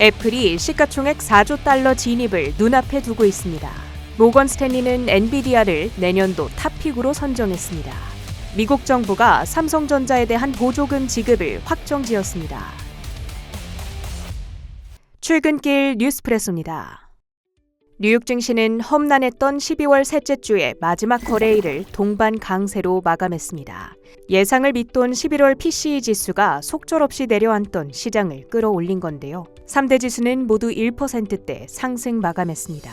애플이 시가총액 4조 달러 진입을 눈앞에 두고 있습니다. 모건 스탠리는 엔비디아를 내년도 탑픽으로 선정했습니다. 미국 정부가 삼성전자에 대한 보조금 지급을 확정지었습니다. 출근길 뉴스프레소입니다. 뉴욕 증시는 험난했던 12월 셋째 주의 마지막 거래일을 동반 강세로 마감했습니다. 예상을 밑돈 11월 PCE 지수가 속절없이 내려앉던 시장을 끌어올린 건데요. 3대 지수는 모두 1%대 상승 마감했습니다.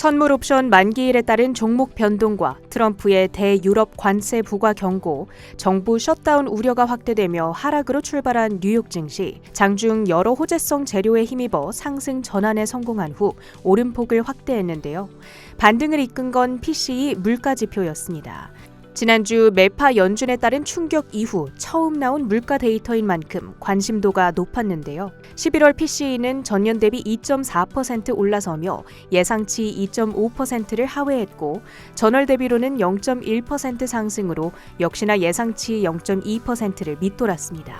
선물 옵션 만기일에 따른 종목 변동과 트럼프의 대유럽 관세 부과 경고, 정부 셧다운 우려가 확대되며 하락으로 출발한 뉴욕 증시, 장중 여러 호재성 재료에 힘입어 상승 전환에 성공한 후 오름폭을 확대했는데요. 반등을 이끈 건 PCE 물가 지표였습니다. 지난주 매파 연준에 따른 충격 이후 처음 나온 물가 데이터인 만큼 관심도가 높았는데요. 11월 PCE는 전년 대비 2.4% 올라서며 예상치 2.5%를 하회했고 전월 대비로는 0.1% 상승으로 역시나 예상치 0.2%를 밑돌았습니다.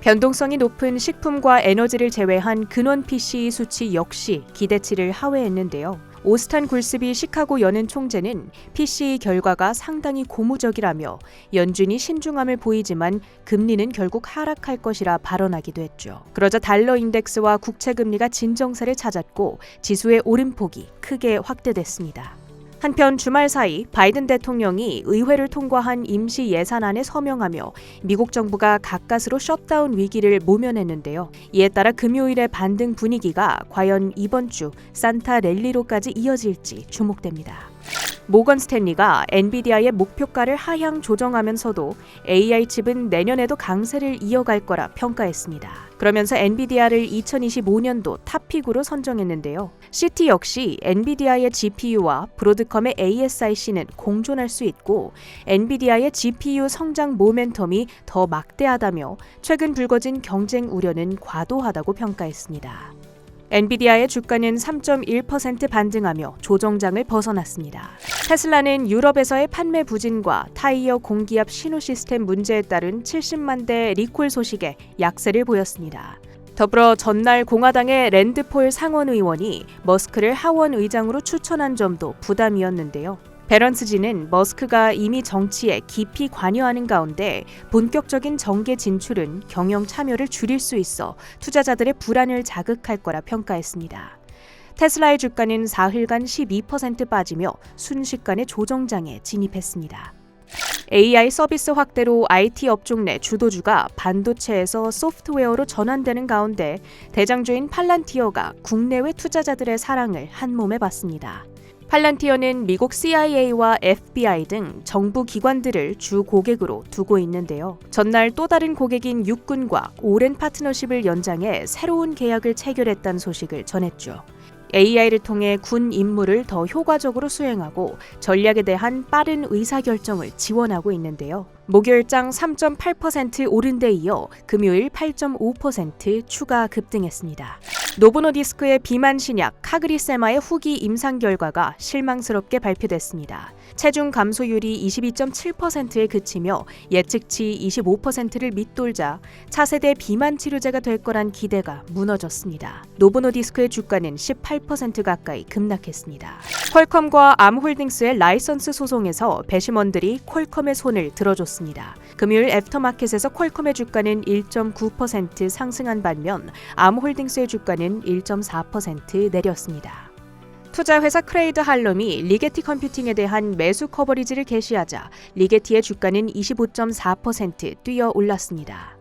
변동성이 높은 식품과 에너지를 제외한 근원 PCE 수치 역시 기대치를 하회했는데요. 오스탄 굴스비 시카고 연은 총재는 PCE 결과가 상당히 고무적이라며 연준이 신중함을 보이지만 금리는 결국 하락할 것이라 발언하기도 했죠. 그러자 달러 인덱스와 국채 금리가 진정세를 찾았고 지수의 오름폭이 크게 확대됐습니다. 한편 주말 사이 바이든 대통령이 의회를 통과한 임시 예산안에 서명하며 미국 정부가 가까스로 셧다운 위기를 모면했는데요. 이에 따라 금요일의 반등 분위기가 과연 이번 주 산타 랠리로까지 이어질지 주목됩니다. 모건 스탠리가 엔비디아의 목표가를 하향 조정하면서도 AI 칩은 내년에도 강세를 이어갈 거라 평가했습니다. 그러면서 엔비디아를 2025년도 탑픽으로 선정했는데요. CT 역시 엔비디아의 GPU와 브로드컴의 ASIC는 공존할 수 있고 엔비디아의 GPU 성장 모멘텀이 더 막대하다며 최근 불거진 경쟁 우려는 과도하다고 평가했습니다. 엔비디아의 주가는 3.1% 반등하며 조정장을 벗어났습니다. 테슬라는 유럽에서의 판매 부진과 타이어 공기압 신호 시스템 문제에 따른 70만 대 리콜 소식에 약세를 보였습니다. 더불어 전날 공화당의 랜드폴 상원 의원이 머스크를 하원 의장으로 추천한 점도 부담이었는데요. 베런스지는 머스크가 이미 정치에 깊이 관여하는 가운데 본격적인 정계 진출은 경영 참여를 줄일 수 있어 투자자들의 불안을 자극할 거라 평가했습니다. 테슬라의 주가는 사흘간 12% 빠지며 순식간에 조정장에 진입했습니다. AI 서비스 확대로 IT 업종 내 주도주가 반도체에서 소프트웨어로 전환되는 가운데 대장주인 팔란티어가 국내외 투자자들의 사랑을 한 몸에 받습니다. 팔란티어는 미국 CIA와 FBI 등 정부 기관들을 주 고객으로 두고 있는데요. 전날 또 다른 고객인 육군과 오랜 파트너십을 연장해 새로운 계약을 체결했다는 소식을 전했죠. AI를 통해 군 임무를 더 효과적으로 수행하고 전략에 대한 빠른 의사결정을 지원하고 있는데요. 목요일장 3.8% 오른 데 이어 금요일 8.5% 추가 급등했습니다. 노보노디스크의 비만 신약 카그리세마의 후기 임상 결과가 실망스럽게 발표됐습니다. 체중 감소율이 22.7%에 그치며 예측치 25%를 밑돌자 차세대 비만 치료제가 될 거란 기대가 무너졌습니다. 노보노디스크의 주가는 18% 가까이 급락했습니다. 퀄컴과 암홀딩스의 라이선스 소송에서 배심원들이 퀄컴의 손을 들어줬습니다. 금요일 애프터마켓에서 퀄컴의 주가는 1.9% 상승한 반면 암홀딩스의 주가는 1.4% 내렸습니다. 투자회사 크레이드 할럼이 리게티 컴퓨팅에 대한 매수 커버리지를 게시하자 리게티의 주가는 25.4% 뛰어 올랐습니다.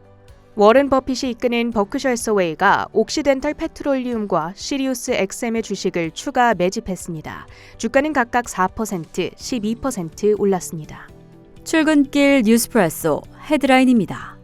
워렌 버핏이 이끄는 버크셔 해서웨이가 옥시덴탈 페트롤리움과 시리우스 XM의 주식을 추가 매집했습니다. 주가는 각각 4%, 12% 올랐습니다. 출근길 뉴스프레소 헤드라인입니다.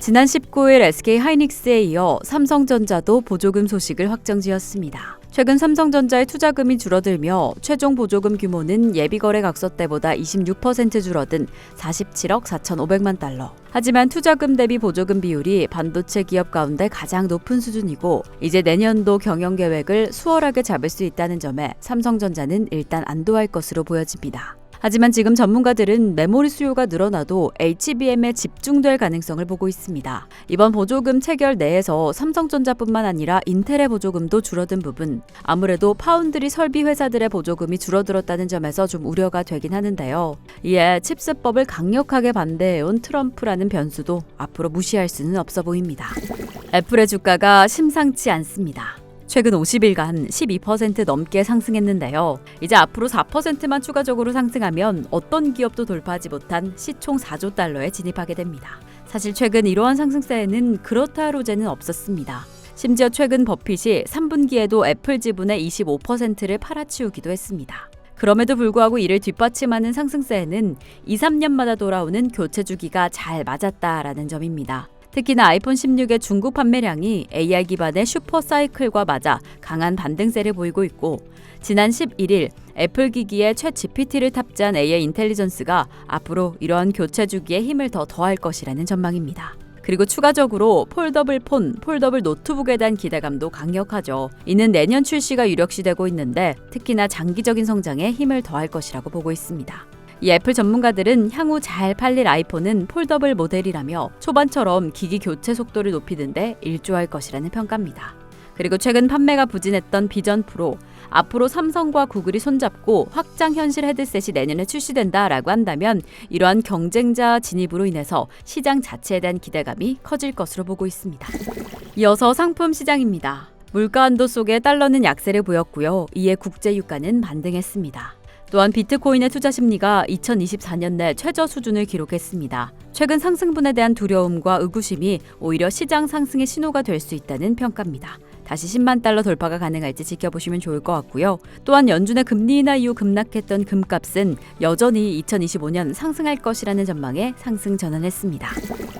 지난 19일 SK 하이닉스에 이어 삼성전자도 보조금 소식을 확정지었습니다. 최근 삼성전자의 투자금이 줄어들며 최종 보조금 규모는 예비거래 각서 때보다 26% 줄어든 47억 4,500만 달러. 하지만 투자금 대비 보조금 비율이 반도체 기업 가운데 가장 높은 수준이고 이제 내년도 경영 계획을 수월하게 잡을 수 있다는 점에 삼성전자는 일단 안도할 것으로 보여집니다. 하지만 지금 전문가들은 메모리 수요가 늘어나도 HBM에 집중될 가능성을 보고 있습니다. 이번 보조금 체결 내에서 삼성전자뿐만 아니라 인텔의 보조금도 줄어든 부분, 아무래도 파운드리 설비 회사들의 보조금이 줄어들었다는 점에서 좀 우려가 되긴 하는데요. 이에 칩스법을 강력하게 반대해온 트럼프라는 변수도 앞으로 무시할 수는 없어 보입니다. 애플의 주가가 심상치 않습니다. 최근 50일간 12% 넘게 상승했는데요. 이제 앞으로 4%만 추가적으로 상승하면 어떤 기업도 돌파하지 못한 시총 4조 달러에 진입하게 됩니다. 사실 최근 이러한 상승세에는 그렇다 하로제는 없었습니다. 심지어 최근 버핏이 3분기에도 애플 지분의 25%를 팔아치우기도 했습니다. 그럼에도 불구하고 이를 뒷받침하는 상승세에는 2, 3년마다 돌아오는 교체 주기가 잘 맞았다라는 점입니다. 특히나 아이폰 16의 중국 판매량이 AR 기반의 슈퍼 사이클과 맞아 강한 반등세를 보이고 있고 지난 11일 애플 기기에 최 GPT를 탑재한 AI 인텔리전스가 앞으로 이러한 교체 주기에 힘을 더 더할 것이라는 전망입니다. 그리고 추가적으로 폴더블 폰, 폴더블 노트북에 대한 기대감도 강력하죠. 이는 내년 출시가 유력시되고 있는데 특히나 장기적인 성장에 힘을 더할 것이라고 보고 있습니다. 이 애플 전문가들은 향후 잘 팔릴 아이폰은 폴더블 모델이라며 초반처럼 기기 교체 속도를 높이는데 일조할 것이라는 평가입니다. 그리고 최근 판매가 부진했던 비전 프로, 앞으로 삼성과 구글이 손잡고 확장 현실 헤드셋이 내년에 출시된다라고 한다면 이러한 경쟁자 진입으로 인해서 시장 자체에 대한 기대감이 커질 것으로 보고 있습니다. 이어서 상품 시장입니다. 물가 한도 속에 달러는 약세를 보였고요. 이에 국제 유가는 반등했습니다. 또한 비트코인의 투자 심리가 2024년 내 최저 수준을 기록했습니다. 최근 상승분에 대한 두려움과 의구심이 오히려 시장 상승의 신호가 될 수 있다는 평가입니다. 다시 10만 달러 돌파가 가능할지 지켜보시면 좋을 것 같고요. 또한 연준의 금리 인하 이후 급락했던 금값은 여전히 2025년 상승할 것이라는 전망에 상승 전환했습니다.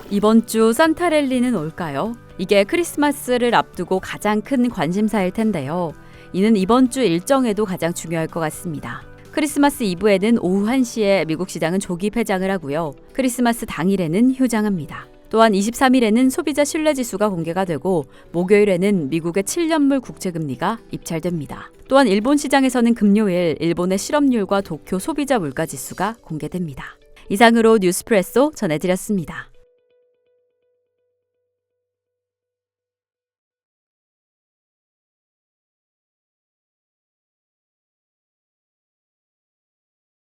이번 주 산타랠리는 올까요? 이게 크리스마스를 앞두고 가장 큰 관심사일 텐데요. 이는 이번 주 일정에도 가장 중요할 것 같습니다. 크리스마스 이브에는 오후 1시에 미국 시장은 조기 폐장을 하고요. 크리스마스 당일에는 휴장합니다. 또한 23일에는 소비자 신뢰 지수가 공개가 되고 목요일에는 미국의 7년물 국채 금리가 입찰됩니다. 또한 일본 시장에서는 금요일 일본의 실업률과 도쿄 소비자 물가 지수가 공개됩니다. 이상으로 뉴스프레소 전해드렸습니다.